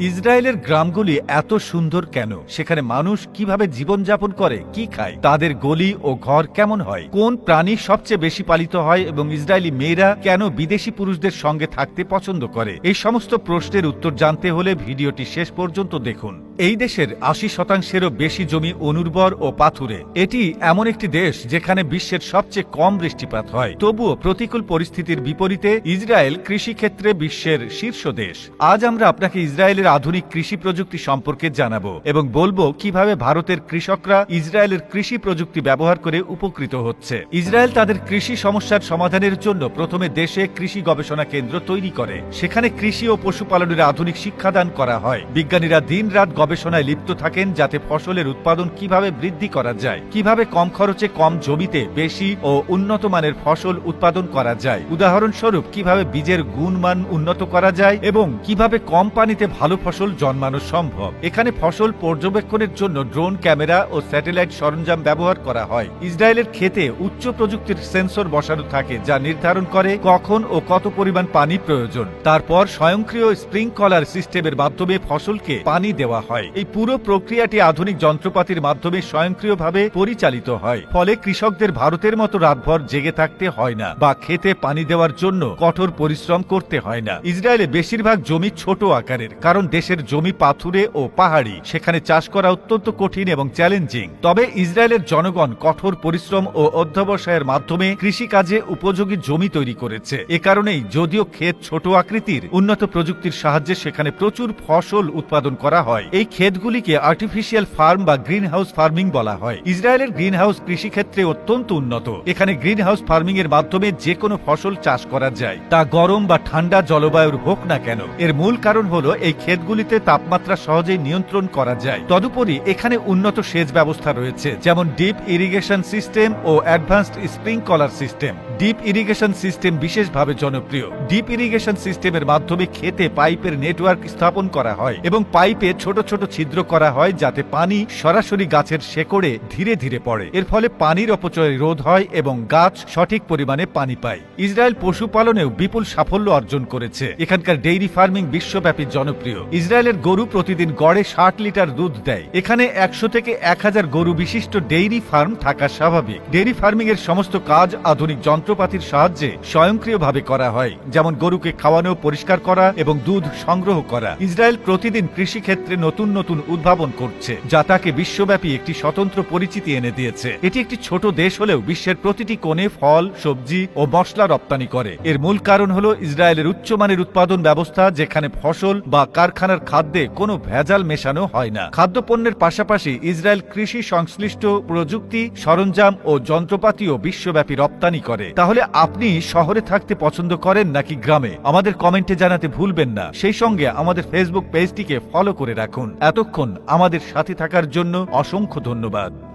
ইসরায়েলের গ্রামগুলি এত সুন্দর কেন? সেখানে মানুষ কীভাবে জীবনযাপন করে, কি খায়? তাদের গলি ও ঘর কেমন হয়? কোন প্রাণী সবচেয়ে বেশি পালিত হয় এবং ইসরায়েলি মেয়েরা কেন বিদেশি পুরুষদের সঙ্গে থাকতে পছন্দ করে? এই সমস্ত প্রশ্নের উত্তর জানতে হলে ভিডিওটি শেষ পর্যন্ত দেখুন। এই দেশের আশি শতাংশেরও বেশি জমি অনুর্বর ও পাথুরে। এটি এমন একটি দেশ যেখানে বিশ্বের সবচেয়ে কম বৃষ্টিপাত হয়। তবুও প্রতিকূল পরিস্থিতির বিপরীতে ইসরায়েল কৃষিক্ষেত্রে বিশ্বের শীর্ষ দেশ। আজ আমরা আপনাকে ইসরায়েলের আধুনিক কৃষি প্রযুক্তি সম্পর্কে জানাব এবং বলব কীভাবে ভারতের কৃষকরা ইসরায়েলের কৃষি প্রযুক্তি ব্যবহার করে উপকৃত হচ্ছে। ইসরায়েল তাদের কৃষি সমস্যার সমাধানের জন্য প্রথমে দেশে কৃষি গবেষণা কেন্দ্র তৈরি করে। সেখানে কৃষি ও পশুপালনের আধুনিক শিক্ষাদান করা হয়। বিজ্ঞানীরা দিনরাত গবেষণায় লিপ্ত থাকেন যাতে ফসলের উৎপাদন কীভাবে বৃদ্ধি করা যায়, কীভাবে কম খরচে কম জমিতে বেশি ও উন্নত মানের ফসল উৎপাদন করা যায়, উদাহরণস্বরূপ কীভাবে বীজের গুণমান উন্নত করা যায় এবং কীভাবে কম পানিতে ভালো ফসল জন্মানো সম্ভব। এখানে ফসল পর্যবেক্ষণের জন্য ড্রোন ক্যামেরা ও স্যাটেলাইট সরঞ্জাম ব্যবহার করা হয়। ইসরায়েলের ক্ষেতে উচ্চ প্রযুক্তির সেন্সর বসানো থাকে যা নির্ধারণ করে কখন ও কত পরিমাণ পানি প্রয়োজন। তারপর স্বয়ংক্রিয় স্প্রিংকলার সিস্টেমের মাধ্যমে ফসলকে পানি দেওয়া হয়। এই পুরো প্রক্রিয়াটি আধুনিক যন্ত্রপাতির মাধ্যমে স্বয়ংক্রিয়ভাবে পরিচালিত হয়। ফলে কৃষকদের ভারতের মতো রাতভর জেগে থাকতে হয় না বা খেতে পানি দেওয়ার জন্য কঠোর পরিশ্রম করতে হয় না। ইসরায়েলে বেশিরভাগ জমি ছোট আকারের, কারণ দেশের জমি পাথুরে ও পাহাড়ি। সেখানে চাষ করা অত্যন্ত কঠিন এবং চ্যালেঞ্জিং। তবে ইসরায়েলের জনগণ কঠোর পরিশ্রম ও অধ্যবসায়ের মাধ্যমে কৃষিকাজে উপযোগী জমি তৈরি করেছে। এ কারণেই যদিও ক্ষেত ছোট আকৃতির, উন্নত প্রযুক্তির সাহায্যে সেখানে প্রচুর ফসল উৎপাদন করা হয়। এই ক্ষেতগুলিকে আর্টিফিশিয়াল ফার্ম বা গ্রিন হাউস ফার্মিং বলা হয়। ইসরায়েলের গ্রিন হাউস কৃষিক্ষেত্রে অত্যন্ত উন্নত। এখানে গ্রিন হাউস ফার্মিং এর মাধ্যমে যে কোনো ফসল চাষ করা যায়। তা গরম বা ঠান্ডা জলবায়ুর হোক না কেন। এর মূল কারণ হলো এই ক্ষেতগুলিতে তাপমাত্রা সহজেই নিয়ন্ত্রণ করা যায়। তদুপরি এখানে উন্নত সেচ ব্যবস্থা রয়েছে, যেমন ডিপ ইরিগেশন সিস্টেম ও advanced sprinkler system drip irrigation system বিশেষভাবে জনপ্রিয়। ডিপ ইরিগেশন সিস্টেমের মাধ্যমে খেতে পাইপের নেটওয়ার্ক স্থাপন করা হয় এবং পাইপে ছোট ছোট ছিদ্র করা হয় যাতে পানি সরাসরি গাছের শেকড়ে ধীরে ধীরে পড়ে। এর ফলে পানির অপচয় রোধ হয় এবং গাছ সঠিক পরিমাণে পানি পায়। ইসরায়েল পশুপালনেও বিপুল সাফল্য অর্জন করেছে। এখানকার ডেইরি ফার্মিং বিশ্বব্যাপী জনপ্রিয়। ইসরায়েলের গরু প্রতিদিন গড়ে ষাট লিটার দুধ দেয়। এখানে একশো থেকে এক হাজার গরু বিশিষ্ট ডেইরি ফার্ম থাকা স্বাভাবিক। ডেইরি ফার্মিং এর সমস্ত কাজ আধুনিক যন্ত্রপাতির সাহায্যে স্বয়ংক্রিয়ভাবে করা হয়। যেমন গরুকে খাওয়ানো, পরিষ্কার করা এবং দুধ সংগ্রহ করা। ইসরায়েল প্রতিদিন কৃষিক্ষেত্রে নতুন নতুন উদ্ভাবন করছে, যা তাকে বিশ্বব্যাপী একটি স্বতন্ত্র পরিচিতি এনে দিয়েছে। এটি একটি ছোট দেশ হলেও বিশ্বের প্রতিটি কোণে ফল, সবজি ও মশলা রপ্তানি করে। এর মূল কারণ হল ইসরায়েলের উচ্চমানের উৎপাদন ব্যবস্থা, যেখানে ফসল বা কারখানার খাদ্যে কোনো ভেজাল মেশানো হয় না। খাদ্যপণ্যের পাশাপাশি ইসরায়েল কৃষি সংশ্লিষ্ট প্রযুক্তি, সরঞ্জাম ও যন্ত্রপাতিও বিশ্বব্যাপী রপ্তানি করে। তাহলে আপনি শহরে থাকতে পছন্দ করেন নাকি গ্রামে? আমাদের কমেন্টে জানাতে ভুলবেন না। সেই সঙ্গে আমাদের ফেসবুক পেজটিকে ফলো করে রাখুন। এতক্ষণ আমাদের সাথে থাকার জন্য অসংখ্য ধন্যবাদ।